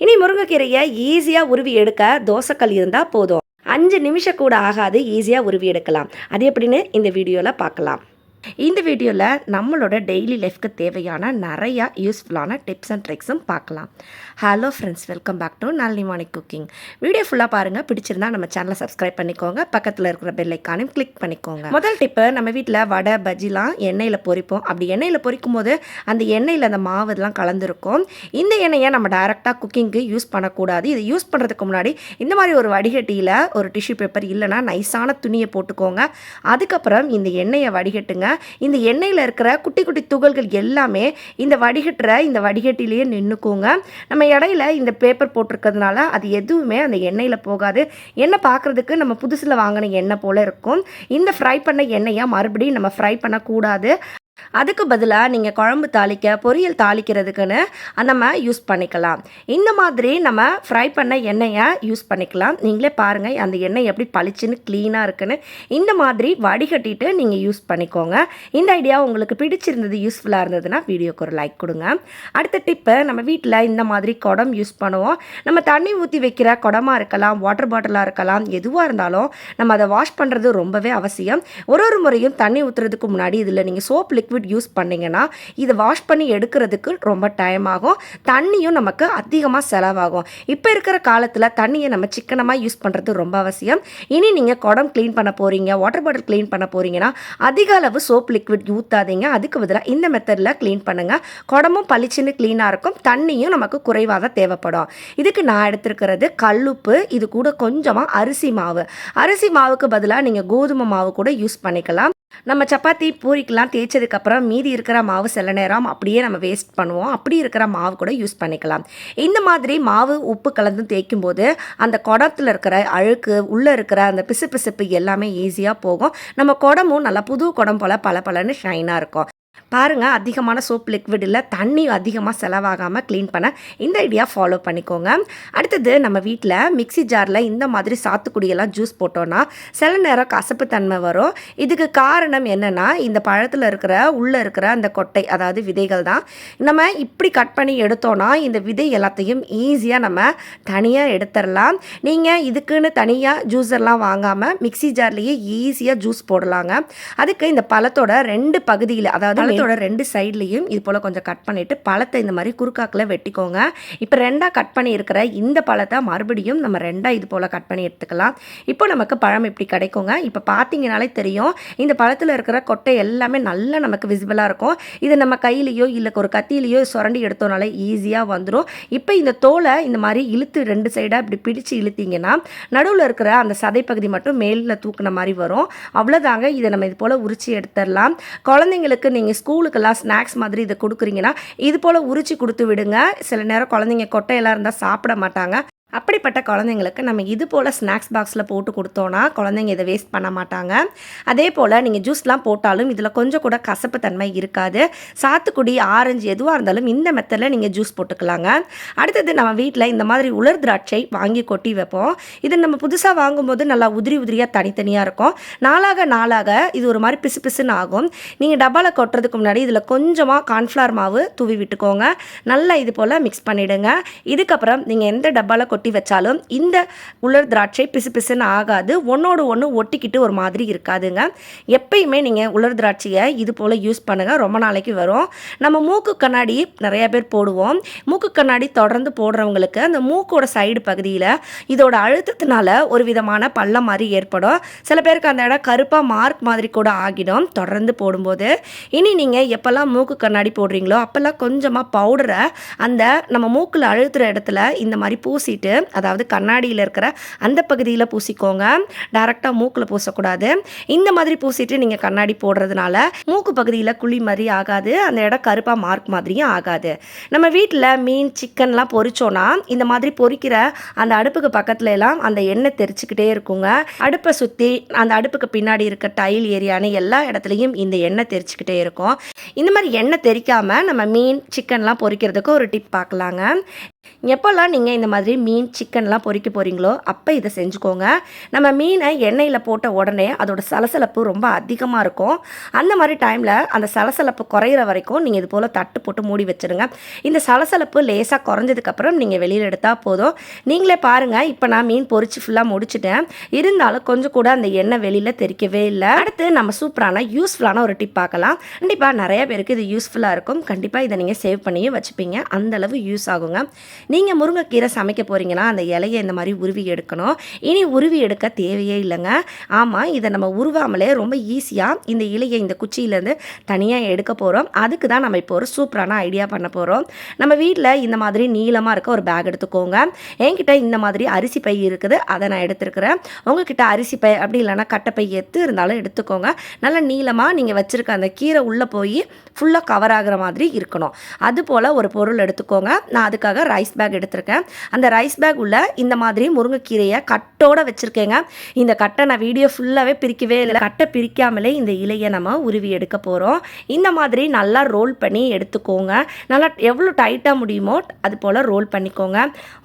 இனி முருங்கைக்கீரையை ஈஸியாக உருவி எடுக்க தோசைக்கல் இருந்தால் போதும். அஞ்சு நிமிஷம் கூட ஆகாது ஈஸியாக உருவி எடுக்கலாம். அது எப்படின்னு இந்த வீடியோவில் பார்க்கலாம். இந்த வீடியோவில் நம்மளோட டெய்லி லைஃப்க்கு தேவையான நிறையா யூஸ்ஃபுல்லான டிப்ஸ் அண்ட் ட்ரிக்ஸும் பார்க்கலாம். Hello friends welcome back to Nalli morning cooking video ஃபுல்லாக பாருங்கள் பிடிச்சிருந்தா நம்ம சேனலை சப்ஸ்கிரைப் பண்ணிக்கோங்க. பக்கத்தில் இருக்கிற பெல் ஐக்கானையும் கிளிக் பண்ணிக்கோங்க. முதல் டிப்பு நம்ம வீட்டில் வடை பஜ்ஜிலாம் எண்ணெயில் பொரிப்போம். அப்படி எண்ணெயில் பொரிக்கும் போது அந்த எண்ணெயில் அந்த மாவு இதெல்லாம் கலந்துருக்கும். இந்த எண்ணெயை நம்ம டைரெக்டாக குக்கிங்க்கு யூஸ் பண்ணக்கூடாது. இது யூஸ் பண்ணுறதுக்கு முன்னாடி இந்த மாதிரி ஒரு வடிகட்டியில் ஒரு டிஷ்யூ பேப்பர் இல்லைன்னா நைஸான துணியை போட்டுக்கோங்க. அதுக்கப்புறம் இந்த எண்ணெயை வடிகட்டுங்க. இந்த எண்ணெயில் இருக்கிற குட்டி குட்டி துகள்கள் எல்லாமே இந்த வடிகட்டுற இந்த வடிகட்டிலேயே நின்றுக்குங்க நம்ம இடையில இந்த பேப்பர் போட்டிருக்கிறதுனால அது எதுவுமே அந்த எண்ணெயில் போகாது. எண்ணெய் பார்க்குறதுக்கு நம்ம புதுசில் வாங்கின எண்ணெய் போல் இருக்கும். இந்த ஃப்ரை பண்ண எண்ணெயை மறுபடியும் நம்ம ஃப்ரை பண்ணக்கூடாது. அதுக்கு பதிலாக நீங்கள் குழம்பு தாளிக்க பொரியல் தாளிக்கிறதுக்குன்னு நம்ம யூஸ் பண்ணிக்கலாம். இந்த மாதிரி நம்ம ஃப்ரை பண்ண எண்ணெயை யூஸ் பண்ணிக்கலாம். நீங்களே பாருங்கள் அந்த எண்ணெய் எப்படி பளிச்சுன்னு க்ளீனாக இருக்குன்னு. இந்த மாதிரி வடிகட்டிட்டு நீங்கள் யூஸ் பண்ணிக்கோங்க. இந்த ஐடியா உங்களுக்கு பிடிச்சிருந்தது யூஸ்ஃபுல்லாக இருந்ததுன்னா வீடியோக்கு ஒரு லைக் கொடுங்க. அடுத்த டிப்பு நம்ம வீட்டில் இந்த மாதிரி குடம் யூஸ் பண்ணுவோம். நம்ம தண்ணி ஊற்றி வைக்கிற குடமா இருக்கலாம் வாட்டர் பாட்டிலாக இருக்கலாம் எதுவாக இருந்தாலும் நம்ம அதை வாஷ் பண்ணுறது ரொம்பவே அவசியம். ஒரு ஒரு முறையும் தண்ணி ஊற்றுறதுக்கு முன்னாடி இதில் நீங்கள் சோப் லிக்விட் யூஸ் பண்ணிங்கன்னா இதை வாஷ் பண்ணி எடுக்கிறதுக்கு ரொம்ப டைம் ஆகும். தண்ணியும் நமக்கு அதிகமாக செலவாகும். இப்போ இருக்கிற காலத்தில் தண்ணியை நம்ம சிக்கனமாக யூஸ் பண்ணுறது ரொம்ப அவசியம். இனி நீங்கள் குடம் க்ளீன் பண்ண போகிறீங்க வாட்டர் பாட்டில் க்ளீன் பண்ண போகிறீங்கன்னா அதிக அளவு சோப் லிக்விட் ஊற்றாதீங்க அதுக்கு பதிலாக இந்த மெத்தடில் க்ளீன் பண்ணுங்கள் குடமும் பளிச்சுன்னு க்ளீனாக இருக்கும். தண்ணியும் நமக்கு குறைவாக தான் தேவைப்படும். இதுக்கு நான் எடுத்துருக்கிறது கல்லுப்பு இது கூட கொஞ்சமாக அரிசி மாவு. அரிசி மாவுக்கு பதிலாக நீங்கள் கோதுமை மாவு கூட யூஸ் பண்ணிக்கலாம். நம்ம சப்பாத்தி பூரிக்கெலாம் தேய்ச்சதுக்கப்புறம் மீதி இருக்கிற மாவு சில நேரம் அப்படியே நம்ம வேஸ்ட் பண்ணுவோம். அப்படி இருக்கிற மாவு கூட யூஸ் பண்ணிக்கலாம். இந்த மாதிரி மாவு உப்பு கலந்து தேய்க்கும் போது அந்த குடத்தில் இருக்கிற அழுக்கு உள்ளே இருக்கிற அந்த பிசு பிசுப்பு எல்லாமே ஈஸியாக போகும். நம்ம குடமும் நல்லா புது குடம் போல் பல பலன்னு ஷைனாக இருக்கும். பாருங்கள் அதிகமான சோப் லிக்விட் இல்லை தண்ணி அதிகமாக செலவாகாமல் க்ளீன் பண்ண இந்த ஐடியா ஃபாலோ பண்ணிக்கோங்க. அடுத்தது நம்ம வீட்டில் மிக்ஸி ஜாரில் இந்த மாதிரி சாத்துக்குடியெல்லாம் ஜூஸ் போட்டோன்னா சில நேரம் கசப்பு தன்மை வரும். இதுக்கு காரணம் என்னென்னா இந்த பழத்தில் இருக்கிற உள்ளே இருக்கிற அந்த கொட்டை அதாவது விதைகள் தான். நம்ம இப்படி கட் பண்ணி எடுத்தோன்னா இந்த விதை எல்லாத்தையும் ஈஸியாக நம்ம தனியாக எடுத்துடலாம் நீங்கள் இதுக்குன்னு தனியாக ஜூஸர்லாம் வாங்காமல் மிக்ஸி ஜார்லேயே ஈஸியாக ஜூஸ் போடலாங்க. அதுக்கு இந்த பழத்தோட ரெண்டு பகுதியில் அதாவது பழத்தோட ரெண்டு சைட்லேயும் இது போல் கொஞ்சம் கட் பண்ணிவிட்டு பழத்தை இந்த மாதிரி குறுக்காக்கில் வெட்டிக்கோங்க. இப்போ ரெண்டாக கட் பண்ணி இருக்கிற இந்த பழத்தை மறுபடியும் நம்ம ரெண்டாக இது போல் கட் பண்ணி எடுத்துக்கலாம். இப்போ நமக்கு பழம் இப்படி கிடைக்குங்க. இப்போ பார்த்தீங்கனாலே தெரியும். இந்த பழத்தில் இருக்கிற கொட்டை எல்லாமே நல்லா நமக்கு விசிபிளாக இருக்கும். இது நம்ம கையிலையோ இல்லை ஒரு கத்தியிலையோ சுரண்டி எடுத்தோனாலே ஈஸியாக வந்துடும் இப்போ இந்த தோலை இந்த மாதிரி இழுத்து ரெண்டு சைடாக இப்படி பிடிச்சு இழுத்தீங்கன்னா நடுவில் இருக்கிற அந்த சதை பகுதி மட்டும் மேலில் தூக்குன மாதிரி வரும். அவ்வளோதாங்க இதை நம்ம இது போல் உரிச்சி எடுத்துடலாம். குழந்தைங்களுக்கு நீங்கள் ஸ்கூலுக்கெல்லாம் ஸ்நாக்ஸ் மாதிரி இதை கொடுக்குறீங்கன்னா இது போல் உரித்து கொடுத்து விடுங்க. சில நேரம் குழந்தைங்க கொட்டையெல்லாம் இருந்தால் சாப்பிட மாட்டாங்க. அப்படிப்பட்ட குழந்தைங்களுக்கு நம்ம இது போல் ஸ்நாக்ஸ் பாக்ஸில் போட்டு கொடுத்தோன்னா குழந்தைங்க இதை வேஸ்ட் பண்ண மாட்டாங்க. அதே போல் நீங்கள் ஜூஸ்லாம் போட்டாலும் இதில் கொஞ்சம் கூட கசப்பு தன்மை இருக்காது. சாத்துக்குடி ஆரஞ்சு எதுவாக இருந்தாலும் இந்த மெத்தடில் நீங்கள் ஜூஸ் போட்டுக்கலாங்க. அடுத்தது நம்ம வீட்டில் இந்த மாதிரி உலர் திராட்சை வாங்கி கொட்டி வைப்போம். இது நம்ம புதுசாக வாங்கும்போது நல்லா உதிரி உதிரியாக தனித்தனியாக இருக்கும். நாளாக நாளாக இது ஒரு மாதிரி பிசு பிசுன்னு ஆகும். நீங்கள் டப்பாவில் கொட்டுறதுக்கு முன்னாடி இதில் கொஞ்சமாக கார்ன்ஃப்ளவர் மாவு தூவி விட்டுக்கோங்க. நல்லா இது போல் மிக்ஸ் பண்ணிவிடுங்க இதுக்கப்புறம் நீங்கள் எந்த டப்பாவில் கொட்டி வச்சாலும் இந்த உலர் திராட்சை பிசு பிசுன்னு ஆகாது. ஒன்றோடு ஒன்று ஒட்டிக்கிட்டு ஒரு மாதிரி இருக்காதுங்க. எப்பயுமே நீங்கள் உலர் திராட்சையை இது போல் யூஸ் பண்ணுங்கள் ரொம்ப நாளைக்கு வரும். நம்ம மூக்கு கண்ணாடி நிறைய பேர் போடுவோம். மூக்கு கண்ணாடி தொடர்ந்து போடுறவங்களுக்கு அந்த மூக்கோட சைடு பகுதியில் இதோட அழுத்தத்தினால ஒரு விதமான பள்ளம் மாதிரி ஏற்படும். சில பேருக்கு அந்த இடம் கருப்பாக மார்க் மாதிரி கூட ஆகிடும் தொடர்ந்து போடும்போது. இனி நீங்கள் எப்போல்லாம் மூக்கு கண்ணாடி போடுறீங்களோ அப்போல்லாம் கொஞ்சமாக பவுடரை அந்த நம்ம மூக்கில் அழுத்துகிற இடத்துல இந்த மாதிரி பூசிட்டு அதாவது கண்ணாடியில் இருக்கிற அந்த பகுதியில் பூசிக்கோங்க. டேரெக்டாக மூக்கில் பூசக்கூடாது. இந்த மாதிரி பூசிட்டு நீங்கள் கண்ணாடி போடுறதுனால மூக்கு பகுதியில் குழி மாதிரி ஆகாது. அந்த இடம் கருப்பாக மார்க் மாதிரியும் ஆகாது. நம்ம வீட்டில் மீன் சிக்கன்லாம் பொரிச்சோன்னா இந்த மாதிரி பொறிக்கிற அந்த அடுப்புக்கு பக்கத்துல எல்லாம் அந்த எண்ணெய் தெரிச்சுக்கிட்டே இருக்குங்க. அடுப்பை சுற்றி அந்த அடுப்புக்கு பின்னாடி இருக்க டைல் ஏரியான்னு எல்லா இடத்துலையும் இந்த எண்ணெய் தெரிச்சுக்கிட்டே இருக்கும். இந்த மாதிரி எண்ணெய் தெரிக்காமல் நம்ம மீன் சிக்கன்லாம் பொறிக்கிறதுக்கு ஒரு டிப் பார்க்கலாங்க எப்போல்லாம் நீங்கள் இந்த மாதிரி மீன் சிக்கன்லாம் பொறிக்க போகிறீங்களோ அப்போ இதை செஞ்சுக்கோங்க. நம்ம மீனை எண்ணெயில் போட்ட உடனே அதோட சலசலப்பு ரொம்ப அதிகமாக இருக்கும். அந்த மாதிரி டைமில் அந்த சலசலப்பு குறையிற வரைக்கும் நீங்கள் இது போல் தட்டு போட்டு மூடி வச்சுருங்க. இந்த சலசலப்பு லேசாக குறைஞ்சதுக்கப்புறம் நீங்கள் வெளியில் எடுத்தால் போதும். நீங்களே பாருங்கள் இப்போ நான் மீன் பொரிச்சு ஃபுல்லாக முடிச்சிட்டேன். இருந்தாலும் கொஞ்சம் கூட அந்த எண்ணெய் வெளியில் தெரிக்கவே இல்லை. அடுத்து நம்ம சூப்பரான யூஸ்ஃபுல்லான ஒரு டிப் பார்க்கலாம். கண்டிப்பாக நிறைய பேருக்கு இது யூஸ்ஃபுல்லாக இருக்கும். கண்டிப்பாக இதை நீங்கள் சேவ் பண்ணியும் வச்சுப்பீங்க. அந்தளவு யூஸ் ஆகுங்க. நீங்கள் முருங்கைக்கீரை சமைக்க போகிறீங்கன்னா அந்த இலையை இந்த மாதிரி உருவி எடுக்கணும். இனி உருவி எடுக்க தேவையே இல்லைங்க. ஆமாம் இதை நம்ம உருவாமலே ரொம்ப ஈஸியாக இந்த இலையை இந்த குச்சியிலேருந்து தனியாக எடுக்க போகிறோம் அதுக்கு தான் நம்ம இப்போ ஒரு சூப்பரான ஐடியா பண்ண போகிறோம் நம்ம வீட்டில் இந்த மாதிரி நீளமாக இருக்க ஒரு பேக் எடுத்துக்கோங்க. என்கிட்ட இந்த மாதிரி அரிசி பை இருக்குது அதை நான் எடுத்துருக்கிறேன். உங்ககிட்ட அரிசி பை அப்படி இல்லைன்னா கட்டைப்பை எத்து இருந்தாலும் எடுத்துக்கோங்க. நல்லா நீளமாக நீங்கள் வச்சுருக்க அந்த கீரை உள்ளே போய் ஃபுல்லாக கவர் ஆகிற மாதிரி இருக்கணும். அது போல் ஒரு பொருள் எடுத்துக்கோங்க. நான் அதுக்காக ரைஸ் பேக் எடுத்திருக்கேன். அந்த ரைஸ் பேக் உள்ள இந்த மாதிரி முருங்கைக்கீரையை கட்டோட வச்சுருக்கேங்க. இந்த கட்டை நான் வீடியோ ஃபுல்லாகவே பிரிக்கவே இல்லை. கட்டை பிரிக்காமலே இந்த இலையை நம்ம உருவி எடுக்க போகிறோம் இந்த மாதிரி நல்லா ரோல் பண்ணி எடுத்துக்கோங்க. நல்லா எவ்வளோ டைட்டாக முடியுமோ அது போல் ரோல் பண்ணிக்கோங்க.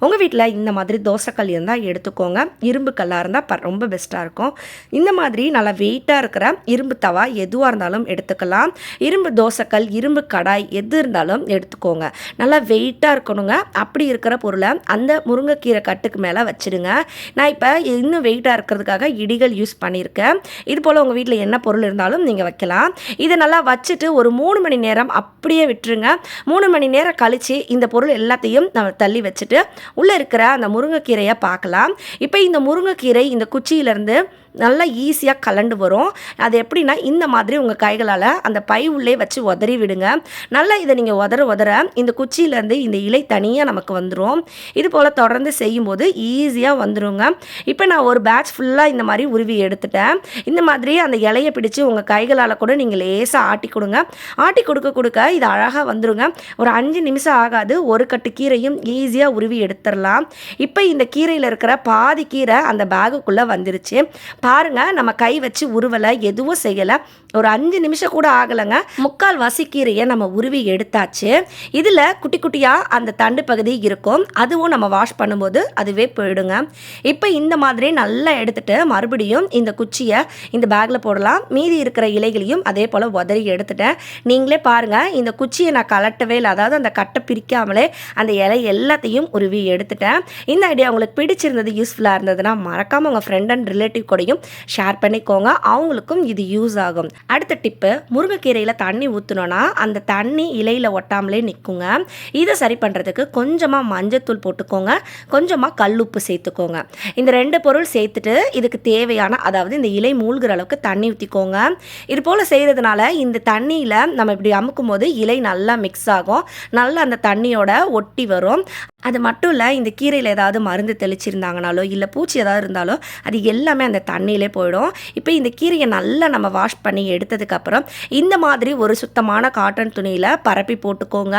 உங்கள் வீட்டில் இந்த மாதிரி தோசைக்கல் இருந்தால் எடுத்துக்கோங்க. இரும்பு கல்லாக இருந்தால் ப ரொம்ப பெஸ்ட்டாக இருக்கும். இந்த மாதிரி நல்லா வெயிட்டாக இருக்கிற இரும்பு தவா எதுவாக இருந்தாலும் எடுத்துக்கலாம். இரும்பு தோசைக்கல் இரும்பு கடாய் எது இருந்தாலும் எடுத்துக்கோங்க. நல்லா வெயிட்டாக இருக்கணுங்க. அப்படி இருக்கிற பொருளை அந்த முருங்கைக்கீரை கட்டுக்கு மேலே வச்சுடுங்க. நான் இப்போ இன்னும் வெயிட்டாக இருக்கிறதுக்காக இடிகள் யூஸ் பண்ணியிருக்கேன். இது போல் உங்கள் வீட்டில் என்ன பொருள் இருந்தாலும் நீங்கள் வைக்கலாம். இதை நல்லா வச்சுட்டு ஒரு மூணு மணி நேரம் அப்படியே விட்டுருங்க. மூணு மணி நேரம் கழித்து இந்த பொருள் எல்லாத்தையும் நம்ம தள்ளி வச்சுட்டு உள்ளே இருக்கிற அந்த முருங்கைக்கீரையை பார்க்கலாம். இப்போ இந்த முருங்கைக்கீரை இந்த குச்சியிலேருந்து நல்லா ஈஸியாக கலண்டு வரும். அது எப்படின்னா இந்த மாதிரி உங்கள் கைகளால் அந்த பை உள்ளே வச்சு உதறி விடுங்க. நல்லா இதை நீங்கள் உதற உதற இந்த குச்சியிலேருந்து இந்த இலை தனியாக நமக்கு வந்துடும் இது போல் தொடர்ந்து செய்யும்போது ஈஸியாக வந்துடுங்க இப்போ நான் ஒரு பேட்ச் ஃபுல்லாக இந்த மாதிரி உருவி எடுத்துட்டேன். இந்த மாதிரி அந்த இலையை பிடிச்சி உங்கள் கைகளால் கூட நீங்கள் லேசாக ஆட்டி கொடுங்க. ஆட்டி கொடுக்க கொடுக்க இது அழகாக வந்துடுங்க ஒரு அஞ்சு நிமிஷம் ஆகாது. ஒரு கட்டு கீரையும் ஈஸியாக உருவி எடுத்துடலாம் இப்போ இந்த கீரையில் இருக்கிற பாதி கீரை அந்த பேகுக்குள்ளே வந்துருச்சு. பாருங்க நம்ம கை வச்சு உருவலை எதுவும் செய்யலை. ஒரு அஞ்சு நிமிஷம் கூட ஆகலைங்க. முக்கால் வசிக்கீரையை நம்ம உருவி எடுத்தாச்சு. இதில் குட்டி குட்டியாக அந்த தண்டு பகுதி இருக்கும். அதுவும் நம்ம வாஷ் பண்ணும்போது அதுவே போயிடுங்க. இப்போ இந்த மாதிரி நல்லா எடுத்துட்டு மறுபடியும் இந்த குச்சியை இந்த பேக்கில் போடலாம். மீதி இருக்கிற இலைகளையும் அதே போல் உதறி எடுத்துட்டேன். நீங்களே பாருங்கள் இந்த குச்சியை நான் கலட்டவே இல்லை. அதாவது அந்த கட்டை பிரிக்காமலே அந்த இலை எல்லாத்தையும் உருவி எடுத்துட்டேன். இந்த ஐடியா உங்களுக்கு பிடிச்சிருந்தது யூஸ்ஃபுல்லாக இருந்ததுன்னா மறக்காமல் உங்கள் ஃப்ரெண்ட் அண்ட் ரிலேட்டிவ் கூடயும் ஷேர் பண்ணிக்கோங்க. அவங்களுக்கும் இது யூஸ் ஆகும். அடுத்த டிப்பு முருங்கைக்கீரையில் தண்ணி ஊற்றணுன்னா அந்த தண்ணி இலையில் ஒட்டாமலே நிற்குங்க இதை சரி பண்ணுறதுக்கு கொஞ்சமாக மஞ்சத்தூள் போட்டுக்கோங்க. கொஞ்சமாக கல்லுப்பு சேர்த்துக்கோங்க. இந்த ரெண்டு பொருள் சேர்த்துட்டு இதுக்கு தேவையான அதாவது இந்த இலை மூழ்கிற அளவுக்கு தண்ணி ஊற்றிக்கோங்க இது போல் செய்கிறதுனால இந்த தண்ணியில் நம்ம இப்படி அமுக்கும் போது இலை நல்லா மிக்ஸ் ஆகும். நல்லா அந்த தண்ணியோட ஒட்டி வரும். அது மட்டும் இல்லை இந்த கீரையில் ஏதாவது மருந்து தெளிச்சிருந்தாங்கனாலோ இல்லை பூச்சி ஏதாவது இருந்தாலோ அது எல்லாமே அந்த தண்ணியிலே போயிடும். இப்போ இந்த கீரையை நல்லா நம்ம வாஷ் பண்ணி எடுத்ததுக்கப்புறம் இந்த மாதிரி ஒரு சுத்தமான காட்டன் துணியில் பரப்பி போட்டுக்கோங்க.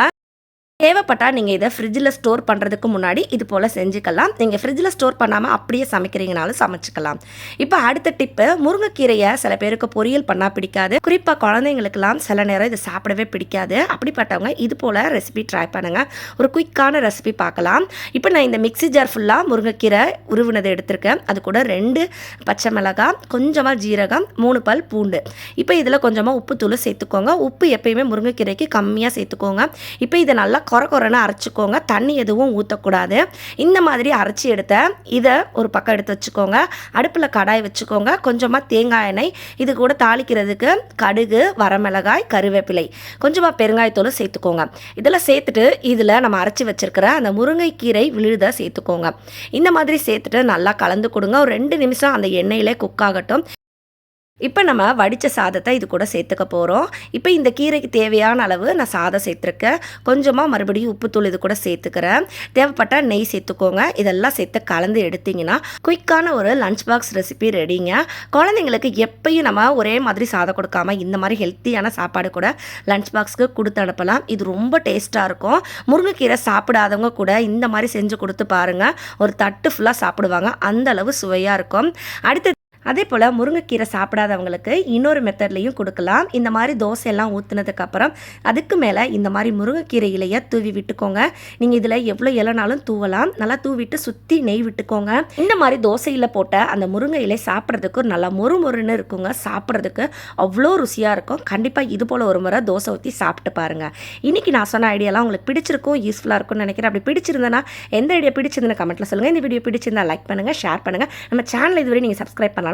தேவைப்பட்டால் நீங்கள் இதை ஃப்ரிட்ஜில் ஸ்டோர் பண்ணுறதுக்கு முன்னாடி இது போல் செஞ்சுக்கலாம். நீங்கள் ஃப்ரிட்ஜில் ஸ்டோர் பண்ணாமல் அப்படியே சமைக்கிறீங்கனாலும் சமைச்சிக்கலாம். இப்போ அடுத்த டிப்பு முருங்கைக்கீரையை சில பேருக்கு பொரியல் பண்ணால் பிடிக்காது. குறிப்பாக குழந்தைங்களுக்கெல்லாம் சில நேரம் இதை சாப்பிடவே பிடிக்காது. அப்படிப்பட்டவங்க இது போல் ரெசிபி ட்ரை பண்ணுங்கள் ஒரு குயிக்கான ரெசிபி பார்க்கலாம். இப்போ நான் இந்த மிக்ஸி ஜார் ஃபுல்லாக முருங்கைக்கீரை உருவினதை எடுத்திருக்கேன். அது கூட ரெண்டு பச்சை மிளகாய் கொஞ்சமாக ஜீரகம் மூணு பல் பூண்டு. இப்போ இதில் கொஞ்சமாக உப்பு தூள் சேர்த்துக்கோங்க. உப்பு எப்பயுமே முருங்கைக்கீரைக்கு கம்மியாக சேர்த்துக்கோங்க. இப்போ இதை நல்லா குறை குறைன்னு அரைச்சிக்கோங்க. தண்ணி எதுவும் ஊற்றக்கூடாது இந்த மாதிரி அரைச்சி எடுத்த இதை ஒரு பக்கம் எடுத்து வச்சுக்கோங்க. அடுப்பில் கடாய் வச்சுக்கோங்க. கொஞ்சமாக தேங்காய் எண்ணெய். இது கூட தாளிக்கிறதுக்கு கடுகு வரமிளகாய் கருவேப்பிலை. கொஞ்சமாக பெருங்காயத்தூள் சேர்த்துக்கோங்க. இதெல்லாம் சேர்த்துட்டு இதில் நம்ம அரைச்சி வச்சிருக்கிற அந்த முருங்கைக்கீரை விழுதை சேர்த்துக்கோங்க. இந்த மாதிரி சேர்த்துட்டு நல்லா கலந்து கொடுங்க. ஒரு ரெண்டு நிமிஷம் அந்த எண்ணெயிலே குக் ஆகட்டும். இப்போ நம்ம வடித்த சாதத்தை இது கூட சேர்த்துக்க போகிறோம் இப்போ இந்த கீரைக்கு தேவையான அளவு நான் சாதம் சேர்த்துருக்கேன். கொஞ்சமாக மறுபடியும் உப்புத்தூள் இது கூட சேர்த்துக்கிறேன். தேவைப்பட்டால் நெய் சேர்த்துக்கோங்க. இதெல்லாம் சேர்த்து கலந்து எடுத்திங்கன்னா குயிக்கான ஒரு லஞ்ச் பாக்ஸ் ரெசிபி ரெடிங்க குழந்தைங்களுக்கு எப்பயும் நம்ம ஒரே மாதிரி சாதம் கொடுக்காம இந்த மாதிரி ஹெல்த்தியான சாப்பாடு கூட லஞ்ச் பாக்ஸ்க்கு கொடுத்து அனுப்பலாம். இது ரொம்ப டேஸ்ட்டாக இருக்கும். முருங்கைக்கீரை சாப்பிடாதவங்க கூட இந்த மாதிரி செஞ்சு கொடுத்து பாருங்கள் ஒரு தட்டு ஃபுல்லாக சாப்பிடுவாங்க. அந்த அளவு சுவையாக இருக்கும். அடுத்து அதே போல் முருங்கைக்கீரை சாப்பிடாதவங்களுக்கு இன்னொரு மெத்தட்லையும் கொடுக்கலாம். இந்த மாதிரி தோசையெல்லாம் ஊற்றுனதுக்கப்புறம் அதுக்கு மேலே இந்த மாதிரி முருங்கைக்கீரை இலையை தூவி விட்டுக்கோங்க. நீங்கள் இதில் எவ்வளோ இலைனாலும் தூவலாம். நல்லா தூவிட்டு சுற்றி நெய் விட்டுக்கோங்க. இந்த மாதிரி தோசையில் போட்ட அந்த முருங்கை இலை சாப்பிட்றதுக்கு நல்லா மொறு மொறுன்னு இருக்குங்க. சாப்பிட்றதுக்கு அவ்வளோ ருசியாக இருக்கும். கண்டிப்பாக இது போல் ஒரு முறை தோசை ஊற்றி சாப்பிட்டு பாருங்கள் இன்றைக்கி நான் சொன்ன ஐடியாலாம் உங்களுக்கு பிடிச்சிருக்கும் யூஸ்ஃபுல்லாக இருக்கும்னு நினைக்கிறேன். அப்படி பிடிச்சிருந்தனா எந்த ஐடியா பிடிச்சிருந்தேன்னு கமெண்ட்டில் சொல்லுங்கள் இந்த வீடியோ பிடிச்சிருந்தா லைக் பண்ணுங்கள் ஷேர் பண்ணுங்கள் நம்ம சேனல் இதுவரை நீங்கள் சப்ஸ்கிரைப் பண்ணலாம்